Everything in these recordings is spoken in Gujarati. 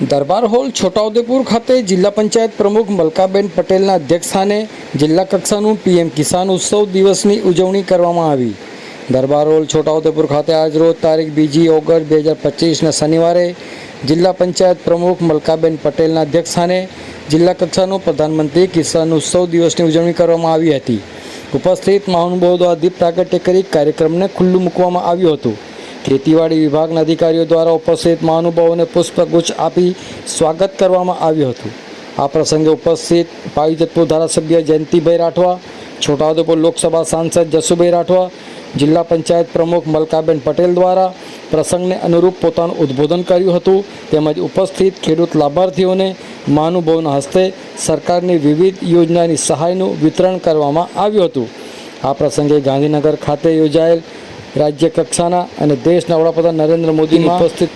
દરબાર હોલ છોટાઉદેપુર ખાતે જિલ્લા પંચાયત પ્રમુખ મલકાબેન પટેલના અધ્યક્ષસ્થાને જિલ્લા કક્ષાનું પીએમ કિસાન ઉત્સવ દિવસની ઉજવણી કરવામાં આવી. દરબાર હોલ છોટાઉદેપુર ખાતે આજરોજ તારીખ બીજી ઓગસ્ટ બે હજાર પચીસના શનિવારે જિલ્લા પંચાયત પ્રમુખ મલકાબેન પટેલના અધ્યક્ષસ્થાને જિલ્લા કક્ષાનો પ્રધાનમંત્રી કિસાન ઉત્સવ દિવસની ઉજવણી કરવામાં આવી હતી. ઉપસ્થિત મહાનુભાવો દ્વારા દીપ પ્રાગટ્ય કરી કાર્યક્રમને ખુલ્લું મૂકવામાં આવ્યું હતું. ખેતીવાડી વિભાગના અધિકારીઓ દ્વારા ઉપસ્થિત મહાનુભાવોને પુષ્પગુચ્છ આપી સ્વાગત કરવામાં આવ્યું હતું. આ પ્રસંગે ઉપસ્થિત પાવીજતપુર ધારાસભ્ય જયંતિભાઈ રાઠવા, છોટાઉદેપુર લોકસભા સાંસદ જસુભાઈ રાઠવા, જિલ્લા પંચાયત પ્રમુખ મલકાબેન પટેલ દ્વારા પ્રસંગને અનુરૂપ પોતાનું ઉદ્બોધન કર્યું હતું. તેમજ ઉપસ્થિત ખેડૂત લાભાર્થીઓને મહાનુભાવના હસ્તે સરકારની વિવિધ યોજનાની સહાયનું વિતરણ કરવામાં આવ્યું હતું. આ પ્રસંગે ગાંધીનગર ખાતે યોજાયેલ રાજ્ય કક્ષાના અને દેશના વડાપ્રધાન નરેન્દ્ર મોદીની ઉપસ્થિત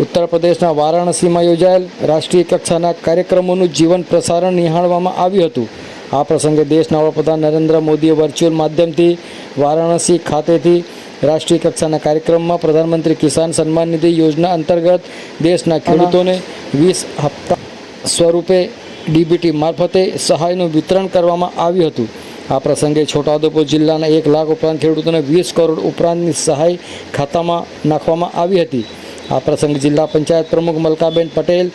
ઉત્તર પ્રદેશના વારાણસીમાં યોજાયેલ રાષ્ટ્રીય કક્ષાના કાર્યક્રમોનું જીવન પ્રસારણ નિહાળવામાં આવ્યું હતું. આ પ્રસંગે દેશના વડાપ્રધાન નરેન્દ્ર મોદીએ વર્ચ્યુઅલ માધ્યમથી વારાણસી ખાતેથી રાષ્ટ્રીય કક્ષાના કાર્યક્રમમાં પ્રધાનમંત્રી કિસાન સન્માન નિધિ યોજના અંતર્ગત દેશના ખેડૂતોને વીસ હપ્તા સ્વરૂપે ડીબીટી મારફતે સહાયનું વિતરણ કરવામાં આવ્યું હતું. આ પ્રસંગે છોટાઉદેપુર જિલ્લાના એક લાખ ઉપરાંત ખેડૂતોને વીસ કરોડ ઉપરાંતની સહાય ખાતામાં નાખવામાં આવી હતી. આ પ્રસંગે જિલ્લા પંચાયત પ્રમુખ મલકાબેન પટેલ,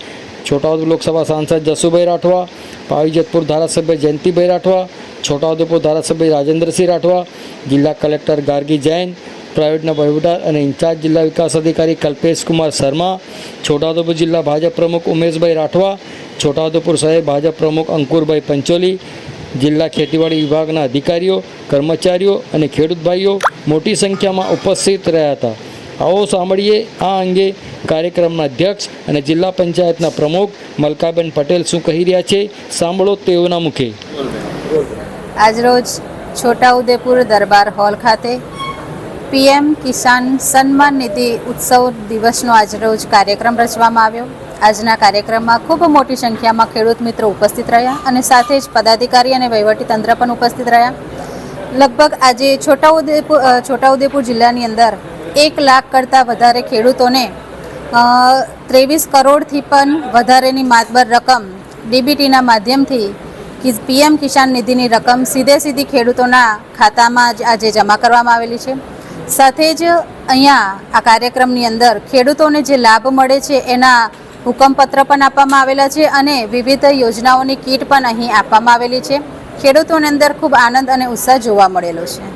છોટાઉદેપુર લોકસભા સાંસદ જસુભાઈ રાઠવા, પાવીજતપુર ધારાસભ્ય જયંતિભાઈ રાઠવા, છોટાઉદેપુર ધારાસભ્ય રાજેન્દ્રસિંહ રાઠવા, જિલ્લા કલેક્ટર ગાર્ગી જૈન પ્રાઇવેટના વહીવટદાર અને ઇન્ચાર્જ જિલ્લા વિકાસ અધિકારી કલ્પેશ કુમાર શર્મા, છોટાઉદેપુર જિલ્લા ભાજપ પ્રમુખ ઉમેશભાઈ રાઠવા, છોટાઉદેપુર શહેર ભાજપ પ્રમુખ અંકુરભાઈ પંચોલી જિલ્લા ખેતીવાડી વિભાગના અધિકારીઓ, કર્મચારીઓ અને ખેડૂત ભાઈઓ મોટી સંખ્યામાં ઉપસ્થિત રહ્યા હતા. આવો સાંભળીએ આ અંગે કાર્યક્રમના અધ્યક્ષ અને જિલ્લા પંચાયતના પ્રમુખ મલકાબેન પટેલ શું કહી રહ્યા છે, સાંભળો તેઓના મુખે. આજરોજ છોટાઉદેપુર દરબાર હોલ ખાતે પીએમ કિસાન સન્માન નિધિ ઉત્સવ દિવસનો આજરોજ કાર્યક્રમ રચવામાં આવ્યો. આજના કાર્યક્રમમાં ખૂબ મોટી સંખ્યામાં ખેડૂત મિત્રો ઉપસ્થિત રહ્યા અને સાથે જ પદાધિકારી અને વહીવટી તંત્ર પણ ઉપસ્થિત રહ્યા. લગભગ આજે છોટાઉદેપુર છોટાઉદેપુર જિલ્લાની અંદર એક લાખ કરતાં વધારે ખેડૂતોને ત્રેવીસ કરોડથી પણ વધારેની માતબર રકમ ડીબીટીના માધ્યમથી પીએમ કિસાન નિધિની રકમ સીધે સીધી ખેડૂતોના ખાતામાં જ આજે જમા કરવામાં આવેલી છે. સાથે જ અહીંયા આ કાર્યક્રમની અંદર ખેડૂતોને જે લાભ મળે છે એના હુકમપત્ર પણ આપવામાં આવેલા છે અને વિવિધ યોજનાઓની કીટ પણ અહીં આપવામાં આવેલી છે. ખેડૂતોની અંદર ખૂબ આનંદ અને ઉત્સાહ જોવા મળેલો છે.